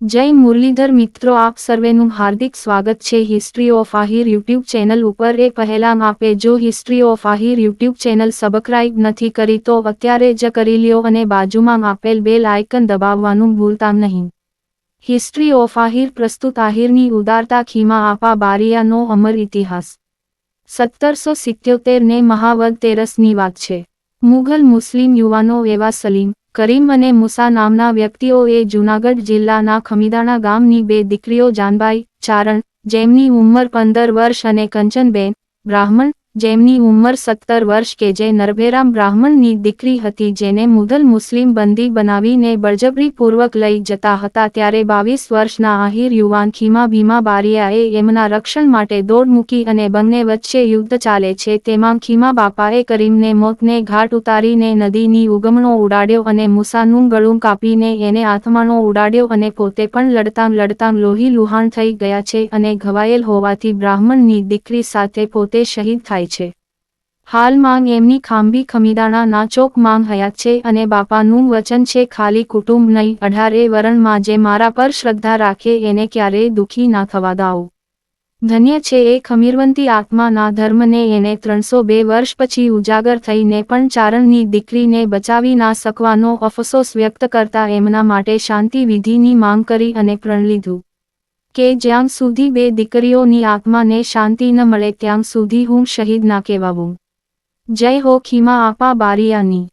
જય મુરલીધર મિત્રો, આપ સર્વેનું હાર્દિક સ્વાગત છે. History of Ahir YouTube channel ઉપર એ પહેલાં આપે જો history of Ahir YouTube channel subscribe નથી કરી, તો અત્યારે જ કરી લ્યો અને બાજુમાં આપેલ બેલ આઇકન દબાવવાનું ભૂલતા નહીં. હિસ્ટ્રી ઓફ આહિર પ્રસ્તુત આહિરની ઉદારતા ખીમા આપા બારિયાનો અમર ઇતિહાસ. સત્તરસો સિત્યોતેર ને મહાવદ તેરસની વાત છે. મુઘલ મુસ્લિમ યુવાનો એવા સલીમ કરીમ અને મુસા નામના વ્યક્તિઓએ જૂનાગઢ જિલ્લાના ખમીદાણા ગામની બે દીકરીઓ જાનબાઈ ચારણ, જેમની ઉંમર પંદર વર્ષ અને કંચનબેન, બ્રાહ્મણ જેમની ઉંમર સત્તર વર્ષ કે જે નરભેરામ બ્રાહ્મણની દીકરી હતી જેને મુઘલ મુસ્લિમ બંદી બનાવીને બળજબરીપૂર્વક લઈ જતા હતા ત્યારે બાવીસ વર્ષના આહિર યુવાન ખીમા ભીમા બારિયાએ એમના રક્ષણ માટે દોડ મૂકી અને બંને વચ્ચે યુદ્ધ ચાલે છે તેમાં ખીમા બાપાએ કરીમને મોતને ઘાટ ઉતારીને નદીની ઉગમણો ઉડાડ્યો અને મુસાનું ગળું કાપીને એને આત્માનો ઉડાડ્યો અને પોતે પણ લડતામ લડતામ લોહી લુહાણ થઈ ગયા છે અને ઘવાયેલ હોવાથી બ્રાહ્મણની દીકરી સાથે પોતે શહીદ થાય છે. હાલ એમની ખાંભી ખમીદાણા ના ચોક માંગ હયાત છે અને બાપાનું વચન છે ખાલી કુટુંબ નહીં, અઢારે વરણમાં જે મારા પર શ્રદ્ધા રાખે એને ક્યારેય દુઃખી ના થવા દાવ. ધન્ય છે એ ખમીરવંતી આત્માના ધર્મને એને ત્રણસો બે વર્ષ પછી ઉજાગર થઈને પણ ચારણની દીકરીને બચાવી ના શકવાનો અફસોસ વ્યક્ત કરતા એમના માટે શાંતિ વિધિની માંગ કરી અને પ્રણ લીધું કે જ્યાં સુધી બે દીકરીઓની આત્માને શાંતિ ન મળે, ત્યાં સુધી હું શહીદ ના કહેવાવું. જય હો ખીમા આપા બારિયાની.